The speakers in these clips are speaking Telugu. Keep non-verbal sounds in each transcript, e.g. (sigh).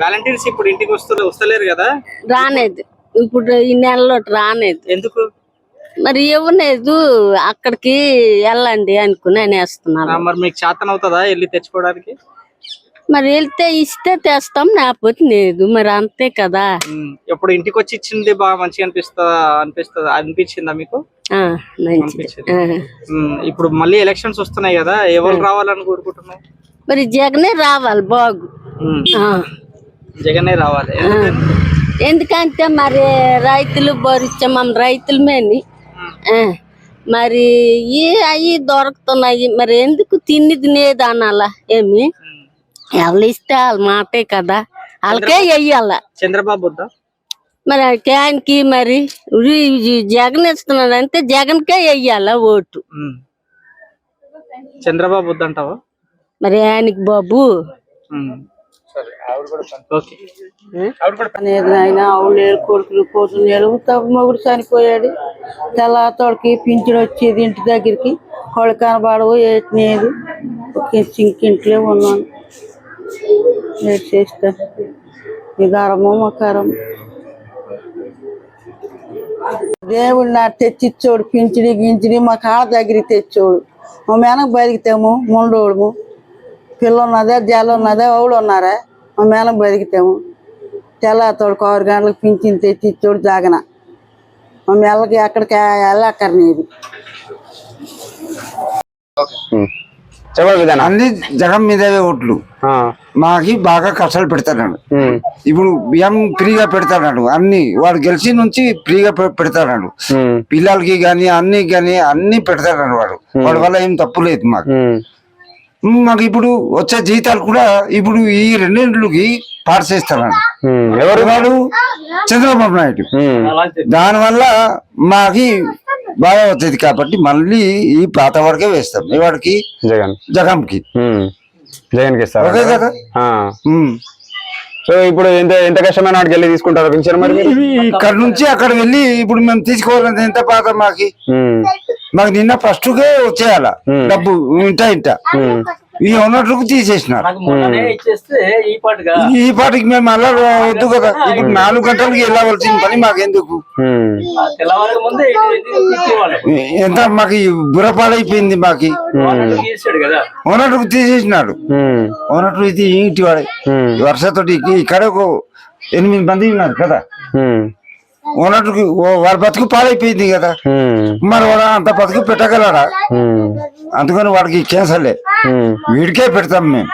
వాలంటీర్స్ ఇప్పుడు ఇంటికి వస్తు వస్తలేరు కదా? రానేది. ఇప్పుడు ఈ నెలలో రానేది. ఎందుకు? మరి ఇవ్వలేదు అక్కడికి వెళ్ళండి అనుకుని అనేస్తున్నారు. మరి మీకు చేతన అవుతుందా వెళ్ళి తెచ్చుకోవడానికి? మరి వెళ్తే ఇస్తే తెస్తాం లేకపోతే లేదు. మరి అంతే కదా. ఇప్పుడు ఇంటికి వచ్చి ఇచ్చింది బాగా మంచిగా అనిపిస్తుందా అనిపిస్తుందా అనిపించిందా మీకు? అనిపించింది. ఇప్పుడు మళ్ళీ ఎలక్షన్స్ వస్తున్నాయి కదా ఎవరు రావాలని కోరుకుంటున్నావు మరి జగనే రావాలి బాగు. జగనే రావాలి. ఎందుకంటే మరి రైతులు భరించే మన రైతుల మేని. ఆ. మరి ఈ అవి దొరుకుతున్నాయి. మరి ఎందుకు తిని తినేది అనాలా ఏమి. ఎవరు ఇస్తే వాళ్ళ మాటే కదా. వాళ్ళకే వెయ్యాల. చంద్రబాబు మరి ఆయనకి మరి జగన్ ఇస్తున్నాడు అంటే జగన్కే వెయ్యాల ఓటు. చంద్రబాబు వద్దంటావా? మరి ఆయనకి బాబు. అనేది ఆయన కొడుకులు కూతురు మొగుడు చనిపోయాడు. తెల్లతోడికి పింఛన్ వచ్చేది ఇంటి దగ్గరికి. కొడుకు కనబడవు ఏటినేది ఇంకింట్లో ఉన్నాను. ఏడు చేస్తాను ఇదారము మకారం దేవుడు నా తెచ్చిచ్చోడు పింఛడి గించిడి మా కాళ్ళ దగ్గరికి తెచ్చోడు. మా మేనకు బతికితేము ముండోడుము. పిల్ల ఉన్నదే జల ఉన్నదే ఓళ్ళు ఉన్నారా? మా మేనకు బతికితేము. తెల్లతోడు ఆరు గంటలకు పింఛన్ తెచ్చి ఇచ్చోడు జాగన. మా మెల్లకి ఎక్కడికి వెళ్ళక్కర్నేది చెప్పండి విధానం. అన్ని జగన్ మీదవే ఓట్లు. మాకి బాగా కష్టాలు పెడతాడు ఇప్పుడు బియ్యం ఫ్రీగా పెడతాడు అన్ని వాడు గెలిచి నుంచి ఫ్రీగా పెడతాడు పిల్లలకి గాని అన్ని గాని అన్ని పెడతాడు వాడు. వాడి వల్ల ఏం తప్పు లేదు మాకు. మాకు ఇప్పుడు వచ్చే జీతాలు కూడా ఇప్పుడు ఈ రెండింటికి చేస్తాడు ఎవరు? వాడు చంద్రబాబు నాయుడు. దాని వల్ల మాకి బాగా వచ్చేది కాబట్టి మళ్ళీ ఈ పాత వాడికే వేస్తాం. ఈ వాడికి జగన్. జగన్కి జగన్కి ఓకే కదా. సో ఇప్పుడు ఎంత ఎంత కష్టమైన వాడికి వెళ్ళి తీసుకుంటారు? పెన్షన్ మరి? ఇక్కడ నుంచి అక్కడ వెళ్ళి ఇప్పుడు మేము తీసుకోవాలంటే ఎంత పాత మాకి? మాకు నిన్న ఫస్ట్ వచ్చేయాల. డబ్బు ఇంట ఇంట. ఈ ఉన్నట్టు తీసేసినారు. ఇచ్చేస్తే ఈ పాటికి మేము అలా వద్దు కదా. ఇప్పుడు నాలుగు గంటలకి వెళ్ళవలసిన పని మాకెందుకు? ఎంత మాకు ఈ బుర్రపాడైపోయింది మాకి. ఉన్నట్టుకు తీసేసినాడు. ఉన్నట్టు ఇది ఇంటి వాడే. వర్షతోటి ఇక్కడ ఒక ఎనిమిది మంది ఉన్నారు కదా. ఉన్నట్టుకు వాడి బతుకు పాడైపోయింది కదా. మరి వాడు అంత బతుకు పెట్టగలరా అందుకని వాడికి క్యాన్సర్లే ఉమ్, వీడికే పెడతాం మేము.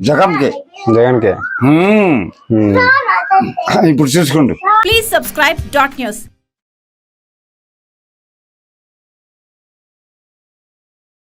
జగన్కే జగన్ కే హ్మ్. ఉమ్. (laughs) ఇప్పుడు చూసుకోండి Please subscribe dot news.